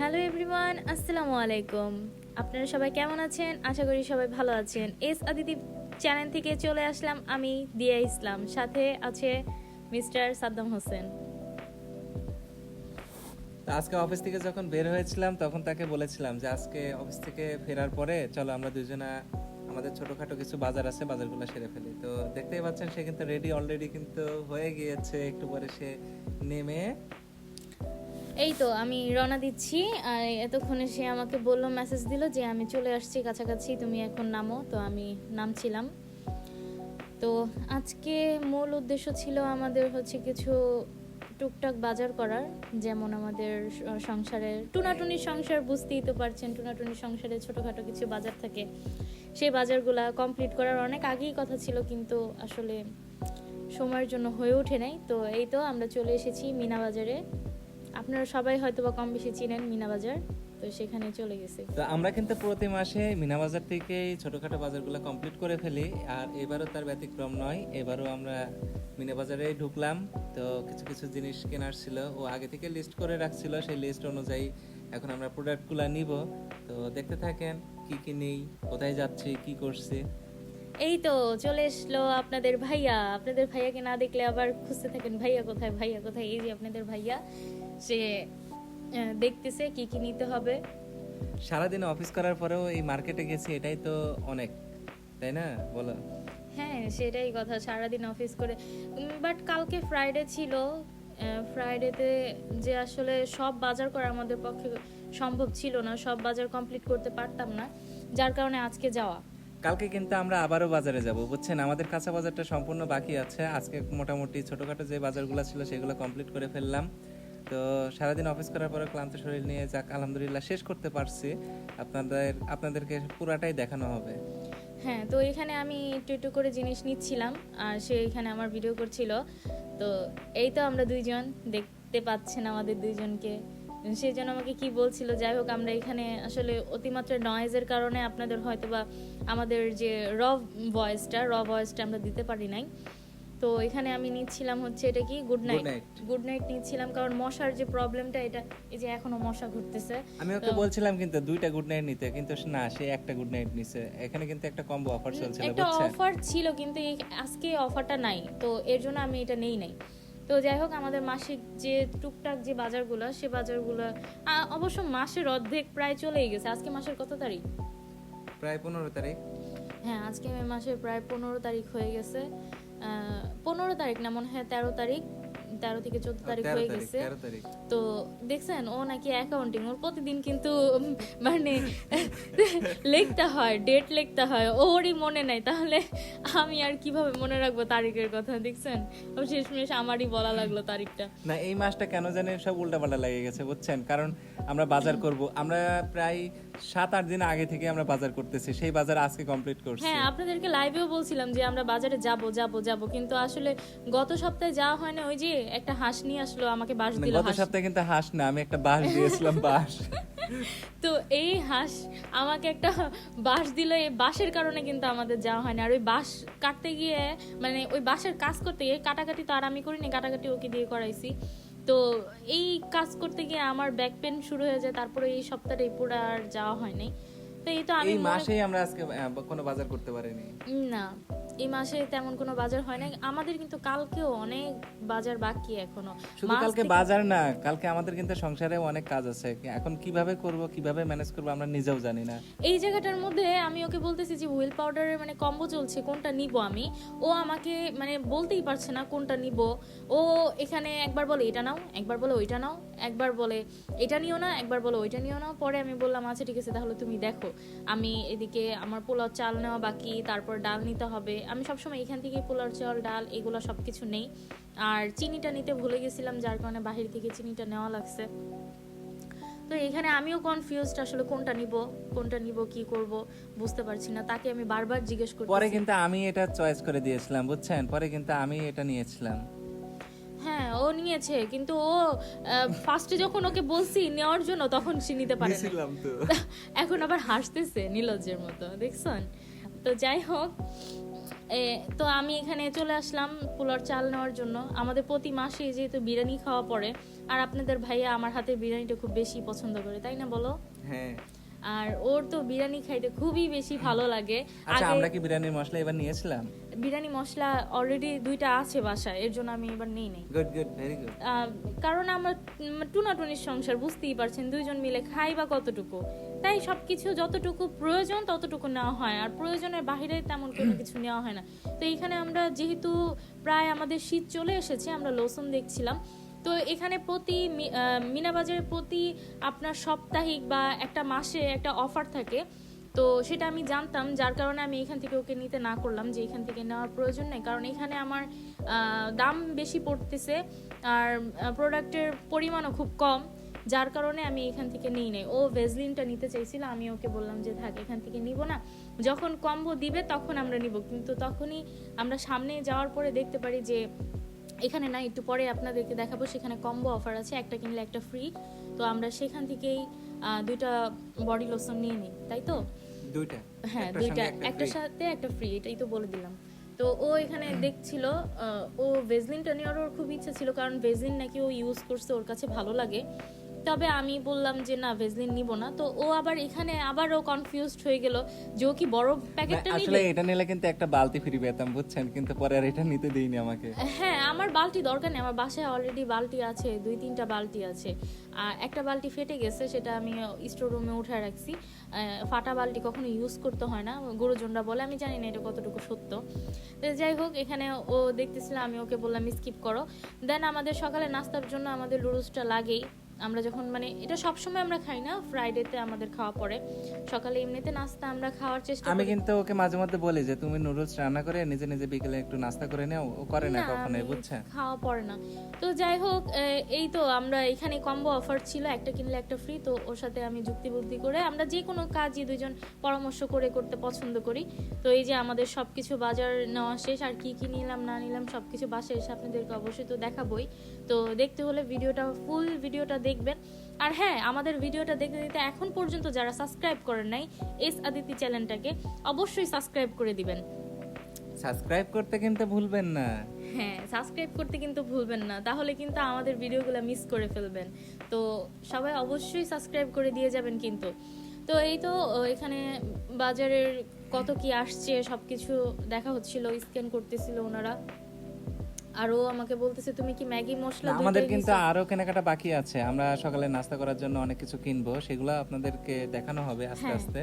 Hello everyone, আসসালামু আলাইকুম। আপনারা সবাই কেমন আছেন? আশা করি সবাই ভালো আছেন। এস আদিতি চ্যানেল থেকে চলে আসলাম আমি দিয়া ইসলাম। সাথে আছে মিস্টার সাদ্দাম হোসেন। আজকে অফিস থেকে যখন বের হয়েছিলাম, তখন তাকে বলেছিলাম যে আজকে অফিস থেকে ফেরার পরে চলো আমরা দুজনা আমাদের ছোটখাটো কিছু বাজার আছে, বাজারগুলো সেরে ফেলি। তো দেখতেই পাচ্ছেন, সে কিন্তু রেডি অলরেডি কিন্তু হয়ে গিয়েছে। একটু পরে সে নেমে এই তো, আমি রওনা দিচ্ছি। আর এতক্ষণে সে আমাকে বলল মেসেজ দিল যে আমি চলে আসছি কাছাকাছি, তুমি এখন নামো। তো আমি নামছিলাম। তো আজকে মূল উদ্দেশ্য ছিল আমাদের হচ্ছে কিছু টুকটাক বাজার করার, যেমন আমাদের সংসারে টুনাটুনি সংসার, বুঝতেই তো পারছেন, টুনাটুনি সংসারে ছোটোখাটো কিছু বাজার থাকে। সেই বাজারগুলা কমপ্লিট করার অনেক আগেই কথা ছিল, কিন্তু আসলে সময়ের জন্য হয়ে ওঠে নাই। তো এই তো আমরা চলে এসেছি মিনা বাজারে। আপনারা সবাই হয়তো বা কম বেশি চিনেন মিনা বাজার তো সেখানে চলে গেছে। তো আমরা কিন্তু প্রতি মাসে মিনা বাজার থেকেই ছোটখাটো বাজারগুলো কমপ্লিট করে ফেলি আর এবারও তার ব্যতিক্রম নয় এবারও আমরা মিনা বাজারে ঢুকলাম তো কিছু কিছু জিনিস কেনার ছিল ও আগে থেকে লিস্ট করে রাখছিল সেই লিস্ট অনুযায়ী এখন আমরা প্রোডাক্টগুলো নিব। তো দেখতে থাকেন কি কি নেই কোথায় যাচ্ছে কি করছে। এই তো চলে এসলো আপনাদের ভাইয়া আপনাদের ভাইয়াকে না দেখলে আবার খুঁজতে থাকেন ভাইয়া কোথায় ভাইয়া কোথায়? এই যে আপনাদের ভাইয়া। সে দেখতেছে কি কি নিতে হবে। সারাদিন অফিস করার পরেও এই মার্কেটে গেছি এটাই তো অনেক তাই না? বলো। হ্যাঁ সেটাই কথা সারাদিন অফিস করে। বাট কালকে ফ্রাইডে ছিল ফ্রাইডেতে যে আসলে সব বাজার করা আমাদের পক্ষে সম্ভব ছিল না সব বাজার কমপ্লিট করতে পারতাম না যার কারণে আজকে যাওয়া। কালকে কিন্তু আমরা আবারও বাজারে যাব বুঝছেন? আমাদের কাঁচা বাজারটা সম্পূর্ণ বাকি আছে আজকে মোটামুটি ছোটখাটো যে বাজারগুলো ছিল সেগুলো কমপ্লিট করে ফেললাম। তো সারাদিন অফিস করার পরে ক্লান্ত শরীর নিয়ে যাক, আলহামদুলিল্লাহ শেষ করতে পারছি। আপনাদের, আপনাদেরকে পুরাটাই দেখানো হবে। হ্যাঁ তো এখানে আমি একটু একটু করে জিনিস নিচ্ছিলাম, আর সে এখানে আমার ভিডিও করছিল। তো এই তো আমরা দুইজন, দেখতে পাচ্ছেন আমাদের দুইজনকে। সেই জন্য আমাকে কি বলছিল, যাই হোক, আমরা এখানে আসলে অতিমাত্রা নয়েজের কারণে আপনাদের হয়তো বা আমাদের যে র ভয়েসটা র ভয়েসটা আমরা দিতে পারি নাই। তো এখানে আমি নিচ্ছিলাম হচ্ছে এটা কি? গুড নাইট গুড নাইট নিচ্ছিলাম কারণ মশার যে প্রবলেমটা এটা এই যে এখনও মশা ঘুরতেছে আমি ওকে বলছিলাম কিন্তু দুইটা গুড নাইট নিতে কিন্তু না সে একটা গুড নাইট নিছে। এখানে কিন্তু একটা কম্বো অফার চলছিল একটা অফার ছিল কিন্তু আজকে অফারটা নাই। তো এর জন্য আমি এটা নেই নাই। তো যাই হোক আমাদের মাসিক যে টুকটাক যে বাজারগুলো সে বাজারগুলো অবশ্য মাসের অর্ধেক প্রায় চলেই গেছে। আজকে মাসের কত তারিখ? প্রায় পনেরো তারিখ। হ্যাঁ আজকে মাসের প্রায় পনেরো তারিখ হয়ে গেছে। পনেরো তারিখ না মনে হয় তেরো তারিখ তেরো থেকে চোদ্দ তারিখ হয়ে গেছে। তো দেখছেন ও নাকি অ্যাকাউন্টিং ওর প্রতিদিন কিন্তু মানে লিখতে হয় ডেট লিখতে হয় ওরই মনে নাই। তাহলে আমি আর কীভাবে মনে রাখব তারিখের কথা দেখছেন? শেষমেশ আমারই বলা লাগল তারিখটা। না এই মাসটা কেন জানি সব উল্টাপাল্টা লেগে গেছে বুঝছেন? কারণ আমরা বাজার করব। আমরা প্রায় সাত আট দিন আগে থেকে আমরা বাজার করতেছি সেই বাজার আজকে কমপ্লিট করছি। হ্যাঁ আপনাদেরকে লাইভেও বলছিলাম যে আমরা বাজারে যাব যাব যাব। কিন্তু আসলে গত সপ্তাহে যাওয়া হয় না ওই যে একটা হাঁস নিয়ে আসলো আমাকে বাস মানে দিল গত সপ্তাহে কিন্তু হাঁস না আমি একটা বাঁশ দিয়েছিলাম বাঁশ। তো এই হাঁস আমাকে একটা বাঁশ দিল এই বাঁশের কারণে কিন্তু আমাদের যাওয়া হয় না আর ওই বাঁশ কাটতে গিয়ে মানে ওই বাঁশের কাজ করতে গিয়ে কাটাকাটি তো আর আমি করিনি কাটাকাটি ওকে দিয়ে করাইছি। তো এই কাজ করতে গিয়ে আমার ব্যাক পেন শুরু হয়ে যায় তারপরে এই সপ্তাহে পুরো আর যাওয়া হয়নি। তো এই তো আমি এই মাসেই আমরা আজকে কোনো বাজার করতে পারিনি। না। এই মাসে তেমন কোনো বাজার হয় না আমাদের কিন্তু কালকেও অনেক বাজার বাকি এখনও। শুধু কালকে বাজার না কালকে আমাদের কিন্তু সংসারে অনেক কাজ আছে। এখন কীভাবে করব কীভাবে ম্যানেজ করব আমরা নিজেও জানি না। এই জায়গাটার মধ্যে আমি ওকে বলতেছি যে হুইল পাউডারের মানে কম্বো চলছে কোনটা নিব আমি? ও আমাকে মানে বলতেই পারছে না কোনটা নিব। ও এখানে একবার বলে এটা নাও। একবার বলে ওইটা নাও। একবার বলে এটা নিও না। একবার বলে ওইটা নিও না। পরে আমি বললাম আচ্ছা ঠিক আছে তাহলে তুমি দেখো। আমি এদিকে আমার পোলাও চাল নেওয়া বাকি তারপর ডাল নিতে হবে। আমি সবসময় এখান থেকে পোলাও চাল ডাল এগুলো সব কিছু নেই। আর চিনিটা নিতে ভুলে গেছিলাম যার কারণে বাহির থেকে চিনিটা নেওয়া লাগছে। তো এখানে আমিও কনফিউজড আসলে কোনটা নিব কোনটা নিব কি করব বুঝতে পারছি না। তাকে আমি বারবার জিজ্ঞেস করছি পরে কিন্তু আমি এটা চয়েস করে দিয়েছিলাম বুঝছেন? পরে কিন্তু আমি এটা নিয়েছিলাম। হ্যাঁ ও নিয়েছে কিন্তু ও ফার্স্টে যখন ওকে বলছি নেওয়ার জন্য তখন সে নিতে পারে এখন আবার হাসতেছে নীলজ্জের মতো দেখছেন? তো যাই হোক তো আমি এখানে চলে আসলাম পোলার চাল নেওয়ার জন্য। আমাদের প্রতি মাসে যেহেতু বিরিয়ানি খাওয়া পড়ে আর আপনাদের ভাইয়া আমার হাতে বিরিয়ানিটা খুব বেশি পছন্দ করে তাই না বলো? হ্যাঁ। আর ওর তো বিরিয়ানি খাইতে খুবই বেশি ভালো লাগে। আচ্ছা আমরা কি বিরিয়ানির মশলা এবার নিয়েছিলাম? বিরিয়ানি মশলা অলরেডি দুইটা আছে বাসায় এর জন্য আমি এবার নেই নেই। গুড গুড ভেরি গুড কারণ আমার টুনাটুনির সংসার বুঝতেই পারছেন দুইজন মিলে খাই বা কতটুকু। তাই সব কিছু যতটুকু প্রয়োজন ততটুকু নেওয়া হয়। আর প্রয়োজনের বাইরে তেমন কোনো কিছু নেওয়া হয় না। তো এখানে আমরা যেহেতু প্রায় আমাদের শীত চলে এসেছে আমরা লোসন দেখছিলাম। তো এখানে প্রতি মিনাবাজারে প্রতি আপনার সাপ্তাহিক বা একটা মাসে একটা অফার থাকে। তো সেটা আমি জানতাম যার কারণে আমি এখান থেকে ওকে নিতে না করলাম যে এখান থেকে নেওয়ার প্রয়োজন নেই। কারণ এখানে আমার দাম বেশি পড়তেছে। আর প্রোডাক্টের পরিমাণও খুব কম। যার কারণে আমি এখান থেকে নিই নাই। ও ভেজলিনটা নিতে চাইছিল আমি ওকে বললাম যে থাক এখান থেকে নিব না। যখন কম্বো দিবে তখন আমরা নিব। কিন্তু তখনই আমরা সামনে যাওয়ার পরে দেখতে পারি যে এখানে না একটু পরে আপনাদেরকে দেখাবো সেখানে কম্বো অফার আছে। একটা কিনলে একটা ফ্রি তো আমরা সেখান থেকেই দুইটা বডি লোশন নিয়ে নিই তাই তো? দুইটা। হ্যাঁ দুইটা একটা একটার সাথে একটা ফ্রি এটাই তো বলে দিলাম। তো ও এখানে দেখছিল ও ভেজলিনটা নেওয়ার ওর খুব ইচ্ছা ছিল কারণ ভেজলিন নাকি ও ইউজ করছে ওর কাছে ভালো লাগে। তবে আমি বললাম যে না ভেজলিন নিব না। তো ও আবার এখানে আবার ও কনফিউজড হয়ে গেল যে ও কি বড় প্যাকেটটা নিবে? আসলে এটা নিলে কিন্তু একটা বালতি ফ্রি পেতাম বুঝছেন? কিন্তু পরে আর এটা নিতে দেইনি আমাকে। হ্যাঁ আমার বালতি দরকার নেই। আমার বাসায় অলরেডি বালতি আছে দুই তিনটা বালতি আছে। আর একটা বালতি ফেটে গেছে সেটা আমি স্টোর রুমে উঠে রাখছি। ফাটা বালতি কখনো ইউজ করতে হয় না। গুরুজনরা বলে আমি জানি না এটা কতটুকু সত্য। তো যাই হোক এখানে ও দেখতেছিল আমি ওকে বললাম স্কিপ করো। দেন আমাদের সকালে নাস্তার জন্য আমাদের লুডুসটা লাগেই। আমরা যখন মানে এটা সবসময় আমরা খাই না ফ্রাইডেতে আমাদের খাওয়া পড়ে সকালে এমনিতে নাস্তা আমরা খাওয়ার চেষ্টা আমি কিন্তু ওকে মাঝে মধ্যে বলি যে তুমি নুডলস রান্না করে নিজে নিজে বিকেলে একটু নাস্তা করে নাও। ও করে না কখনোই আমি বুঝছেন? খাওয়া পড়ে না। তো যাই হোক এই তো আমরা এখানে কম্বো অফার ছিল একটা কিনলে একটা ফ্রি তো ওর সাথে আমি যুক্তি বুদ্ধি করে আমরা যে কোনো কাজই দুজন পরামর্শ করে করতে পছন্দ করি। তো এই যে আমাদের সবকিছু বাজার নেওয়া শেষ আর কি কি নিলাম না নিলাম সবকিছু বাসায় এসে আপনাদেরকে অবশ্যই তো দেখাবই। তো দেখতে হলে ভিডিওটা ফুল ভিডিওটা দেখবেন। আর হ্যাঁ আমাদের ভিডিওটা দেখতে দেখতে এখন পর্যন্ত যারা সাবস্ক্রাইব করেন নাই এস আদিতি চ্যানেলটাকে অবশ্যই সাবস্ক্রাইব করে দিবেন। সাবস্ক্রাইব করতে কিন্তু ভুলবেন না। হ্যাঁ সাবস্ক্রাইব করতে কিন্তু ভুলবেন না। তাহলে কিন্তু আমাদের ভিডিওগুলো মিস করে ফেলবেন। তো সবাই অবশ্যই সাবস্ক্রাইব করে দিয়ে যাবেন কিন্তু। তো এই তো এখানে বাজারের কত কি আসছে সবকিছু দেখা হচ্ছিল স্ক্যান করতেছিল ওনারা। আরও আমাকে বলতেছে তুমি কি ম্যাগি মশলা আমাদের কিন্তু আরও কেনাকাটা বাকি আছে। আমরা সকালে নাস্তা করার জন্য অনেক কিছু কিনবো সেগুলো আপনাদেরকে দেখানো হবে আস্তে হ্যাঁ। আস্তে।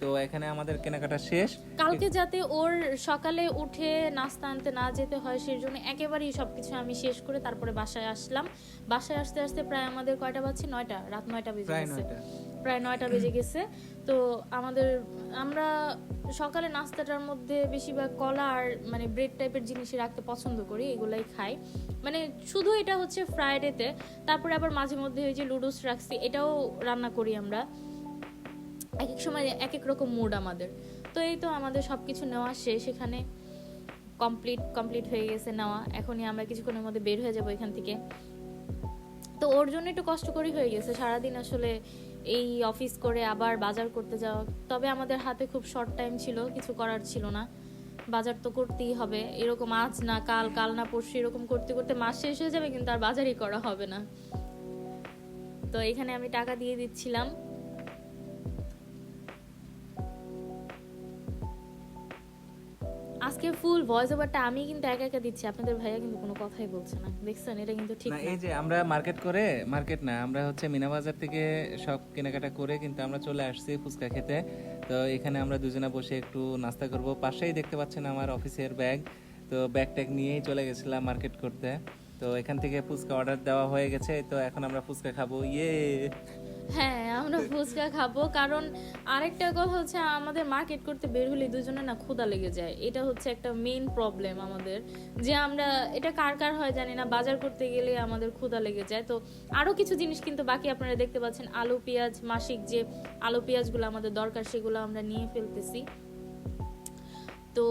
তো এখানে আমাদের কেনাকাটা শেষ। কালকে যাতে ওর সকালে উঠে নাস্তা আনতে না যেতে হয় সেই জন্য একেবারেই সবকিছু আমি শেষ করে তারপরে বাসায় আসলাম। বাসায় আসতে আসতে প্রায় আমাদের কয়টা বাজছে? নয়টা রাত নয়টা বেজে গেছে। নয়টা। প্রায় নয়টা বেজে গেছে। তো আমাদের আমরা সকালে নাস্তাটার মধ্যে বেশিরভাগ কলা আর মানে ব্রেড টাইপের জিনিসই রাখতে পছন্দ করি এগুলাই খাই। মানে শুধু এটা হচ্ছে ফ্রাইডেতে তারপরে আবার মাঝে মধ্যে ওই যে লুডুস রাখছি এটাও রান্না করি আমরা। এক এক সময় এক এক রকম মুড আমাদের। তো এই তো আমাদের সব কিছু নেওয়া শেষ এখানে কমপ্লিট কমপ্লিট হয়ে গেছে নেওয়া। এখনই আমরা কিছুক্ষণের মধ্যে বের হয়ে যাব এখান থেকে। তো ওর জন্য একটু কষ্ট করেই হয়ে গেছে সারাদিন আসলে এই অফিস করে আবার বাজার করতে যাওয়া। তবে আমাদের হাতে খুব শর্ট টাইম ছিল, কিছু করার ছিল না। বাজার তো করতেই হবে। এরকম আজ না, কাল কাল না, পরশু এরকম করতে করতে মাস শেষ হয়ে যাবে কিন্তু আর বাজারই করা হবে না। তো এখানে আমি টাকা দিয়ে দিচ্ছিলাম। আজকে ফুল ভয়েস ওভারটা আমি কিন্তু একা একা দিচ্ছি আপনাদের ভাইয়া কিন্তু কোনো কথাই বলছে না। দেখছেন এটা কিন্তু ঠিক না এই যে আমরা মার্কেট করে মার্কেট না আমরা হচ্ছে মিনা বাজার থেকে সব কেনাকাটা করে কিন্তু আমরা চলে আসছি ফুচকা খেতে। তো এখানে আমরা দুজনে বসে একটু নাস্তা করব। পাশেই দেখতে পাচ্ছেন আমার অফিসের ব্যাগ তো ব্যাগ ট্যাগ নিয়েই চলে গেছিলাম মার্কেট করতে। তো এখান থেকে ফুচকা অর্ডার দেওয়া হয়ে গেছে, তো এখন আমরা ফুচকা খাব। ইয়ে! হ্যাঁ আমরা ফুচকা খাব, কারণ আরেকটা কথা হচ্ছে, আমাদের মার্কেট করতে বের হলে দুজনে না ক্ষুধা লেগে যায়। এটা হচ্ছে একটা মেইন প্রবলেম আমাদের, যে আমরা, এটা কার কার হয় জানি না, বাজার করতে গেলে আমাদের ক্ষুধা লেগে যায়। তো আরও কিছু জিনিস কিন্তু বাকি আপনারা দেখতে পাচ্ছেন, আলু, পেঁয়াজ, মাসিক যে আলু, পেঁয়াজগুলো আমাদের দরকার, সেগুলো আমরা নিয়ে ফেলতেছি। তো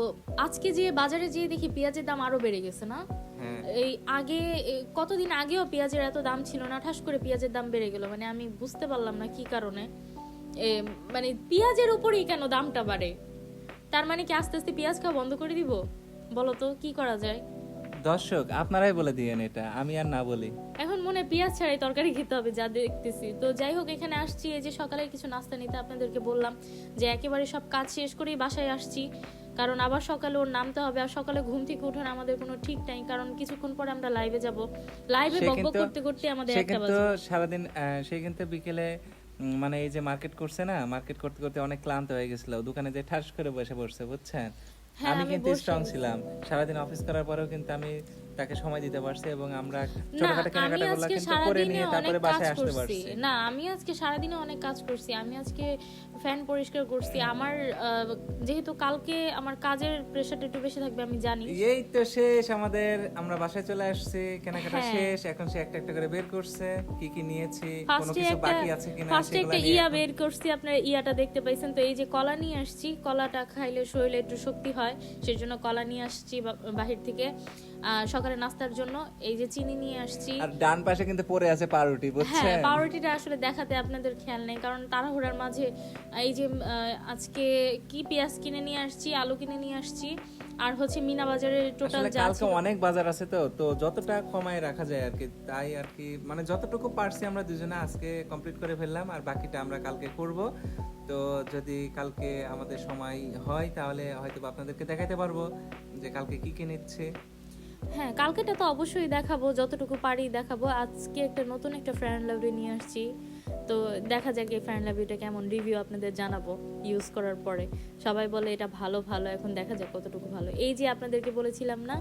আজকে যে বাজারে যেয়ে দেখি পেঁয়াজের দাম আরও বেড়ে গেছে না? হ্যাঁ। এই আগে কতদিন আগেও পেঁয়াজের এত দাম ছিল না ঠাস করে পেঁয়াজের দাম বেড়ে গেল। মানে আমি বুঝতে পারলাম না কি কারণে। মানে পেঁয়াজের উপরেই কেন দামটা বাড়ে? তার মানে কি আস্তে আস্তে পেঁয়াজ খাওয়া বন্ধ করে দিব? বলো তো কি করা যায়? দর্শক আপনারাই বলে দিয়েন এটা আমি আর না বলি। এখন মনে পেঁয়াজ ছাড়াই তরকারি খেতে হবে যা দেখতেছি। তো যাই হোক এখানে আসছি এই যে সকালে কিছু নাস্তা নিতে আপনাদেরকে বললাম যে একেবারে সব কাজ শেষ করেই বাসায় আসছি। কারণ আবার সকালে ওর নামতে হবে আর সকালে ঘুম থেকে ওঠার আমাদের কোনো ঠিক নাই কারণ কিছুক্ষণ পরে আমরা লাইভে যাব। লাইভে বকবক করতে করতে আমাদের একটা বাজে। সারাদিন আহ, সে কিন্তু বিকেলে মানে এই যে মার্কেট করছে না মার্কেট করতে করতে অনেক ক্লান্ত হয়ে গেছিল। দোকানে যে ঠাস করে বসে পড়ছে বুঝছেন? হ্যাঁ, আমি কিন্তু স্ট্রং। ছিলাম। সারাদিন অফিস করার পরেও কিন্তু আমি তাকে সময় দিতে পারছি এবং আমরা ছোটখাটো কেনাকাটাগুলো আজকে কিন্তু করে নিয়ে তারপরে বাসায় আসতে পারছি। না আমি আজকে সারাদিনে অনেক কাজ করছি। আমি আজকে ফ্যান পরিষ্কার করছি। আমার যেহেতু কালকে আমার কাজের প্রেশারটা একটু বেশি থাকবে আমি জানি। এই তো শেষ আমাদের। আমরা বাসায় চলে আসছি। কেনাকাটা হ্যাঁ। শেষ। এখন সে একটা একটা করে বের করছে। কি কি নিয়েছি? কোনো কিছু বাকি আছে কিনা ফার্স্টে একটা ইয়া বের করছি। আপনার ইয়াটা দেখতে পাইছেন। তো এই যে কলা নিয়ে আসছি কলাটা খাইলে শরীরে একটু শক্তি হয় সেজন্য কলা নিয়ে আসছি বাহির থেকে। সকালে নাস্তার জন্য এই যে চিনি নিয়ে আসছি। আর ডান পাশে কিন্তু পড়ে আছে পাউরুটি বুঝছেন? হ্যাঁ পাউরুটিটা আসলে দেখাতে আপনাদের খেয়াল নেই কারণ তাড়াহুড়ার মাঝে এই যে আজকে কি পেঁয়াজ কিনে নিয়ে আসছি আলু কিনে নিয়ে আসছি আর হচ্ছে মিনা বাজারের টোটাল যা কালকে অনেক বাজার আছে তো তো যতটা কমায় রাখা যায় আর কি তাই আর কি মানে যতটুকু পারছি আমরা দুজনে আজকে কমপ্লিট করে ফেললাম আর বাকিটা আমরা কালকে করব। তো যদি কালকে আমাদের সময় হয় তাহলে হয়তো আপনাদেরকে দেখাতে পারব যে কালকে কি কি নিচ্ছে। হ্যাঁ কালকেটা তো অবশ্যই দেখাবো, যতটুকু পারি দেখাবো। আজকে একটা নতুন একটা ফ্যান লাভলি নিয়ে আসছি। তো দেখা যাক এই ফ্যান লাভলিটা কেমন রিভিউ আপনাদের জানাব ইউজ করার পরে। সবাই বলে এটা ভালো ভালো, এখন দেখা যাক কতটুকু ভালো। এই যে আপনাদেরকে বলেছিলাম না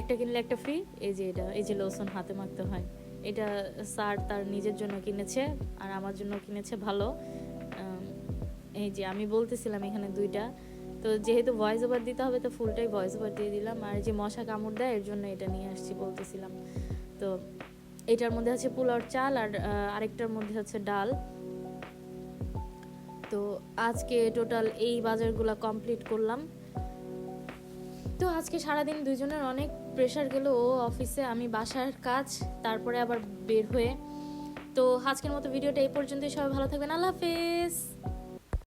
একটা কিনলে একটা ফ্রি এই যে এটা, এই যে লোশন হাতে মাখতে হয়। এটা স্যার তার নিজের জন্য কিনেছে আর আমার জন্য কিনেছে ভালো। এই যে আমি বলতেছিলাম এখানে দুইটা। তো যেহেতু ভয়েস ওভার দিতে হবে, তো ফুলটাই ভয়েস ওভার দিয়ে দিলাম। আর যে মশা কামড় দেয়, এর জন্য এটা নিয়ে আসছি বলতেছিলাম। তো এটার মধ্যে আছে পোলাওর চাল আর আরেকটার মধ্যে হচ্ছে ডাল। তো আজকে টোটাল এই বাজারগুলো কমপ্লিট করলাম। তো আজকে সারাদিন দুজনের অনেক প্রেশার গেল, ও অফিসে আমি বাসার কাজ, তারপরে আবার বের হয়ে। তো আজকের মতো ভিডিওটা এই পর্যন্তই, সবাই ভালো থাকবেন, আল্লাহ হাফেজ।